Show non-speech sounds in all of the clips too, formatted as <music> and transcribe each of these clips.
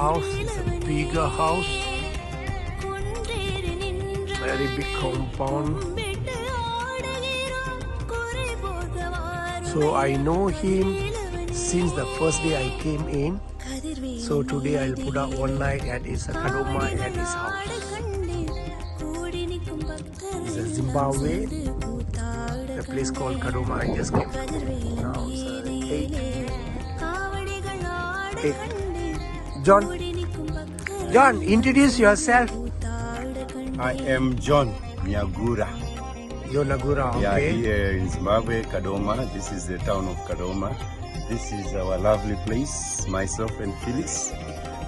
house, it's a bigger house. Very big compound. So I know him since the first day I came in. So today I'll put up one night at his Kadoma at his house. It's a Zimbabwe, the place called Kadoma. I just came. Now it's eight. Eight. John, John, introduce yourself. I am John Nyagura. You're Nagura, We are here in Zimbabwe, Kadoma. This is the town of Kadoma. This is our lovely place, myself and Phyllis.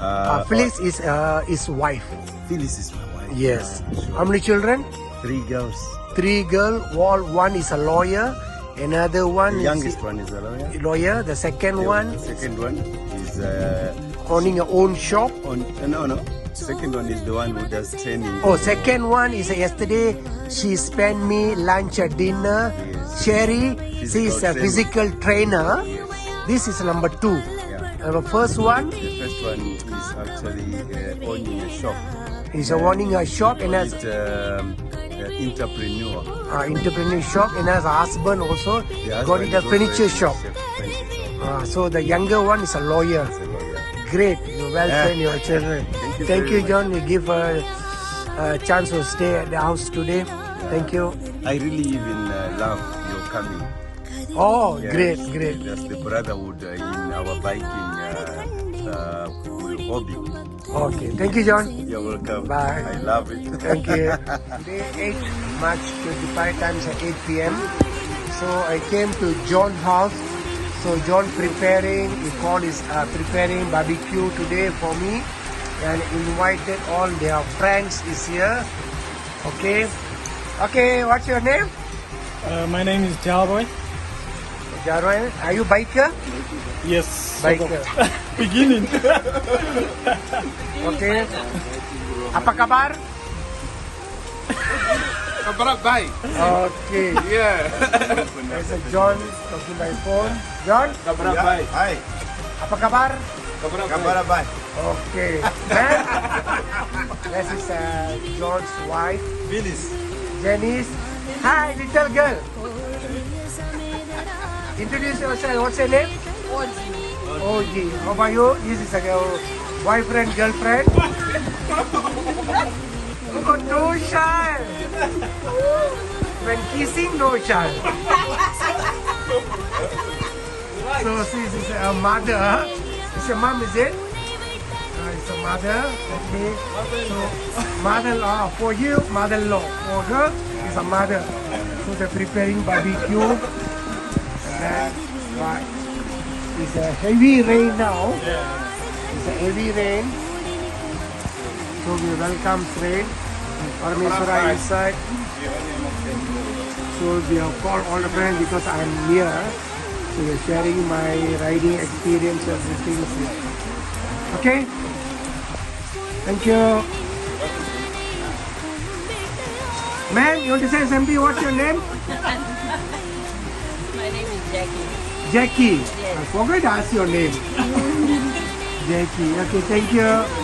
Uh, Phyllis is uh, his wife. Phyllis is my wife. Yes. Sure. How many children? Three girls. Three girl. All one is a lawyer. Another one The is youngest one is a lawyer. lawyer. The second The one second one is uh, owning a own shop. on. uh, no, no. Second one is the one who does training. Oh, second one is uh, yesterday she spent me lunch or dinner. Yes. Sherry, she is a physical trainer. Yes. This is number two. Yeah. And the first one The first one is actually uh, owning a shop. is uh, owning a shop and has It's um, uh, entrepreneur. uh, entrepreneur shop and has a husband also The got it a furniture shop. Furniture shop. Uh, so the younger one is a lawyer. A lawyer. Great, you well Yeah. trained your children. Thank you Thank you, much. John. You give a, a chance to stay at the house today. Thank you. I really even uh, love your coming. Oh, Yes. great, great. That's the brotherhood uh, in our biking uh, uh, hobby. Okay, thank you, John. You're welcome. Bye. I love it. Thank you. <laughs> Today, 8 March 25 times at 8 p.m. So I came to John's house. So John preparing, he called is uh, preparing barbecue today for me and invited all their friends is here. Okay. Okay, what's your name? Uh, my name is Jalboy. Jarwan, are you biker? Yes. Biker. <laughs> Beginning. Okay. Apa kabar? Kabar baik. Okay. Ya. There's a John talking by phone. John, Kabar Yeah. baik. Hi. apa kabar? Kabar Kabar baik. bye. Okay. Man, this is uh, John's wife, Phyllis. Janice. Hi, little girl. Introduce yourself. What's your name? Oji. How about you? This is a girl, boyfriend, girlfriend. oh, no child. When kissing, no child. so this is a mother. It's a mom, is it? Uh, it's a mother. Okay. So mother-in-law for you, mother-in-law for her is a mother. So they're preparing barbecue. And then right. It's a heavy rain now. It's a heavy rain. So we welcome rain. Parameswara inside. So we have called all the friends because I'm here. So we're sharing my riding experience, everything here. Okay? Thank you. Man, you want to say something? What's your name? <laughs> My name is Jackie. Jackie. I forgot to ask your name. <laughs> Jackie. Okay, thank you.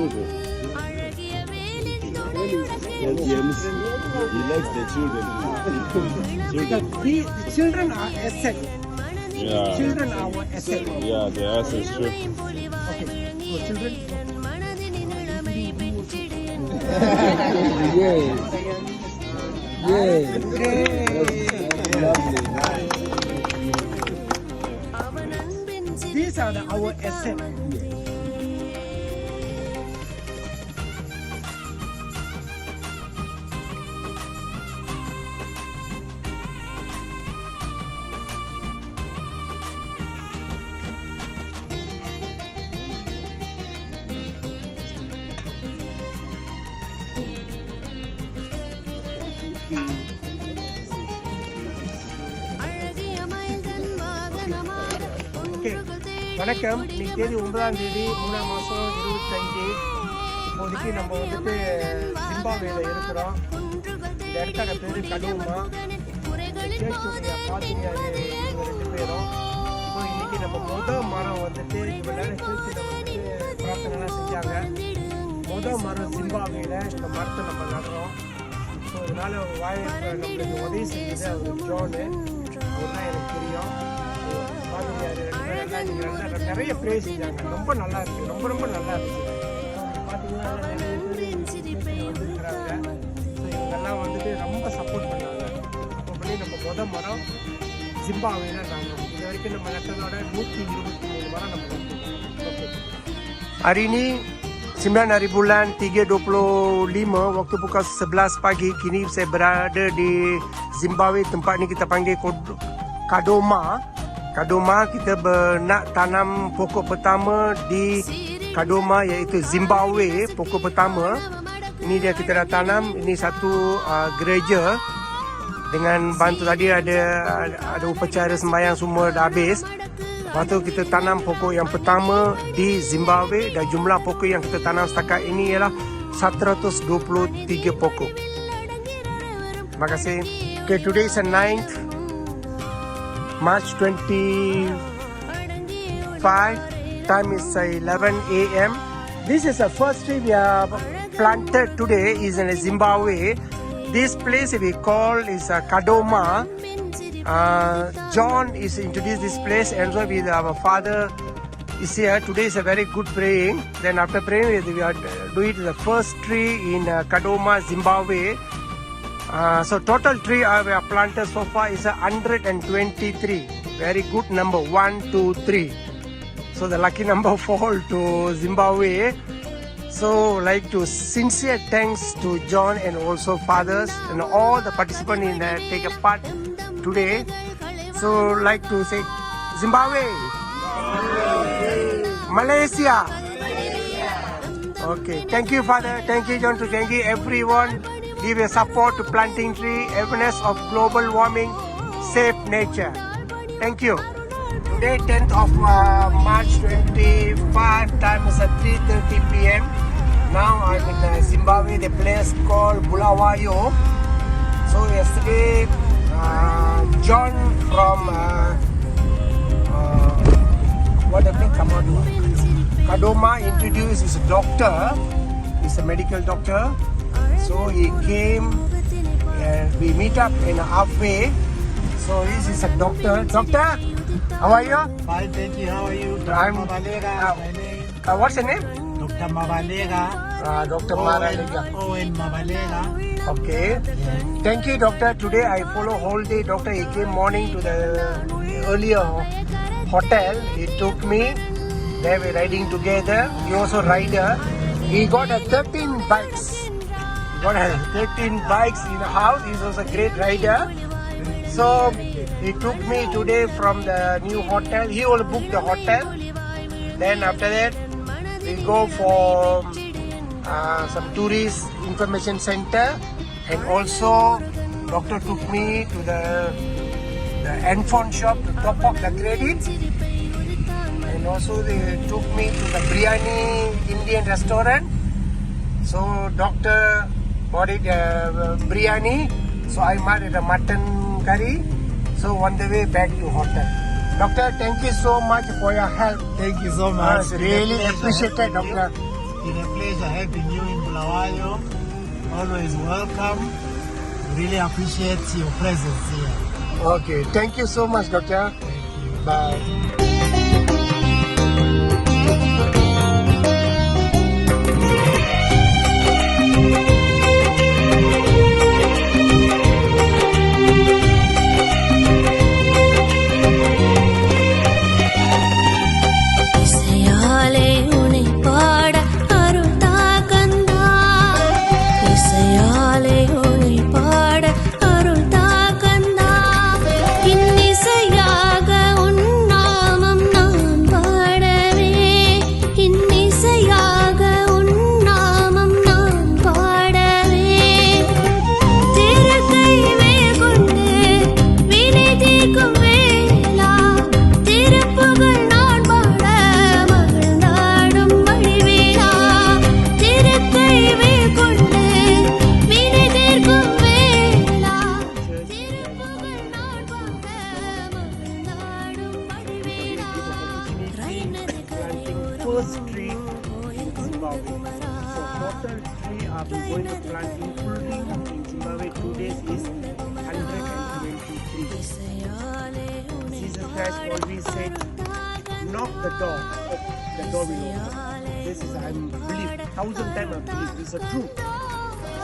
children. He likes the children. children. The, the children are asset. Yeah. Children are our asset. Yeah, the are asset. True. Okay. So children. yes. Yes. yes. Lovely. Nice. These are the, our assets. Okay. வணக்கம். இன்னைக்கு தேதி ஒன்பதாம் தேதி மூணாம் மாதம் இருபத்தஞ்சு. இப்போதைக்கு நம்ம வந்துட்டு சிம்பாவேல இருக்கிறோம். இந்த இடத்தோட பேர் கடுவுமா கேட்டுடைய இவங்க ரெண்டு பேரும். இப்போ இன்னைக்கு நம்ம முத மரம் வந்துட்டு இவ்வளோ நேரம் சேர்த்து வந்துட்டு பிரார்த்தனைலாம் செஞ்சாங்க. முத மரம் சிம்பாவேல. இந்த மரத்தை நம்ம நடுறோம். ஸோ இதனால வாய் நம்மளுக்கு உதவி செஞ்சது அவர் ஜோனு அவர் தான் எனக்கு தெரியும். நிறைய ப்ரே செஞ்சாங்க ரொம்ப நல்லா இருக்கு ரொம்ப ரொம்ப நல்லா இருந்துச்சு பார்த்தீங்கன்னா நிறைய பேர் வந்திருக்கிறாங்க ஸோ இவங்கெல்லாம் வந்துட்டு ரொம்ப சப்போர்ட் பண்ணாங்க சப்போர்ட் பண்ணி நம்ம முத மரம் ஜிம்பாவேல நாங்கள் இது வரைக்கும் நம்ம நட்டதோட நூற்றி இருபத்தி மூணு மரம் நம்ம okay Hari ini 9 hari bulan 3.25 waktu pukul 11 pagi kini saya berada di Zimbabwe tempat ni kita panggil Kod- Kadoma Kadoma kita ber- nak tanam pokok pertama di Kadoma iaitu Zimbabwe pokok pertama ini dia kita dah tanam ini satu uh, gereja dengan bantu tadi ada ada upacara sembahyang semua dah habis Lepas tu kita tanam pokok yang pertama di Zimbabwe dan jumlah pokok yang kita tanam setakat ini ialah 123 pokok. Terima kasih. Okay, today is the 9th March 25. Time is uh, 11 a.m. This is the first tree we have planted today is in Zimbabwe. This place we call is uh, Kadoma. Uh, John is introduced this place and so with our father is here. Today is a very good praying. Then after praying, we are doing the first tree in uh, Kadoma, Zimbabwe. Uh, so total tree I have planted so far is 123. Very good number. One, two, three. So the lucky number <laughs> fall to Zimbabwe. So like to sincere thanks to John and also fathers and all the participants in uh, take a part today. So like to say Zimbabwe, Malaysia. Okay, thank you Father, thank you John, to thank you everyone. Give a support to planting tree, awareness of global warming, safe nature. Thank you. Today 10th of uh, March 25, time is at 3.30 p.m. Now I'm in uh, Zimbabwe, the place called Bulawayo. So yesterday, uh, John from uh, uh, what the name? Kadoma introduced his doctor. He's a medical doctor. So he came and we meet up in a halfway. So this is a doctor. Doctor, how are you? Fine, thank you. How are you? I'm- Mabalega. uh. Uh, what's your name? Dr. Mabalega. Uh, Dr. Owen, Maralega. Owen Mabalega. Okay. Thank you, doctor. Today I follow whole day. Doctor, he came morning to the earlier hotel. He took me. They were riding together. He also rider. He got a 13 bikes. He got 13 bikes in the house. He was a great rider. So he took me today from the new hotel. He will book the hotel. Then after that, we go for uh, some tourist information center and also doctor took me to the the handphone shop to top up the credit and also they took me to the biryani indian restaurant So doctor bought it uh, biryani. So I made a mutton curry. So on the way back to hotel. Doctor, thank you so much for your help. Thank you so much. it's really appreciated, having doctor. It's a pleasure having you in Bulawayo. Always welcome. Really appreciate your presence here. Okay, thank you so much, doctor. Bye.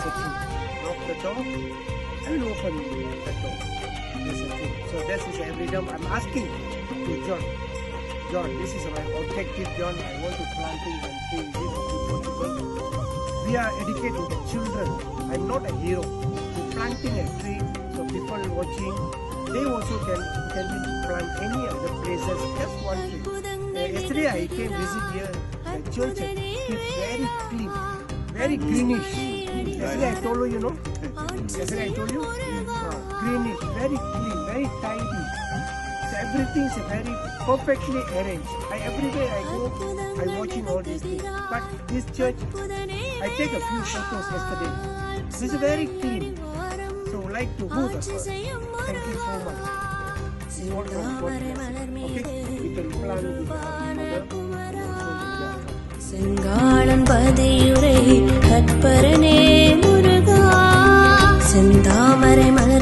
A. Knock the door, will open the door. Is a. So this is every time I'm asking to John. John, this is my objective, John. I want to planting and possible? We are educating the children. I'm not a hero. To planting a tree, so people watching, they also can can plant any other places. Just one tree. Uh, yesterday I came visit here. The church is very clean, very greenish. Yesterday I told you, you know. Yesterday I told you, uh, greenish, very clean, very tidy. So everything is very perfectly arranged. I, everywhere I go, I watching all these things. But this church, I take a few photos yesterday. This is very clean. So like to who the first. Thank you so much. You want to God bless. Okay? We can plan with the mother. செங்காளன் பதியுரை கற்பரனே முருகா செந்தாமரை மலர்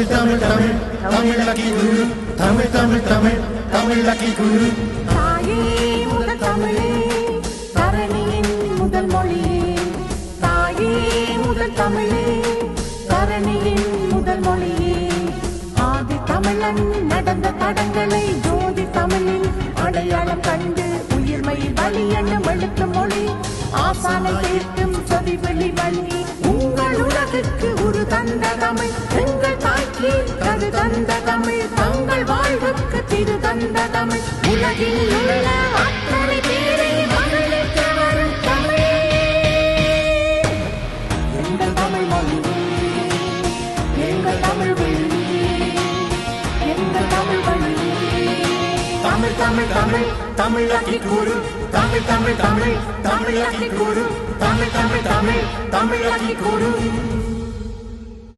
Tamil Tamil Tamil Tamil lucky குரு Tamil Tamil Tamil Tamil lucky guru தாயே முதல் தமிழே தரணியின் முதல் மொழியே தாயே முதல் தமிழே தரணியின் முதல் மொழியே ஆதி தமிழன் நடந்த தடங்களை ஜோதி தமிழில் அடையாளம் கண்டு உயிர்மையில் வழி என்னும் எழுத்து மொழி. ஆசானை சேர்க்கும் சொதி வெளி வழி உங்கள் உலகுக்கு ஒரு தந்த தமிழ். தந்த தமிழ் தங்கள் வாழ்வுக்கு திரு தந்த தமிழ். உலகில் உள்ள அத்தனை பேரை மகிழ்ச்சி வரும் தமிழே எங்கள் தமிழ் மகிழ்வு எங்கள் தமிழ் வெள்ளி தமிழ் தமிழ் தமிழாக்கி கூறு. தமிழ் தமிழ் தமிழ் தமிழாக்கி கூறு. தமிழ் தமிழ் தமிழ் தமிழாக்கி கூறு.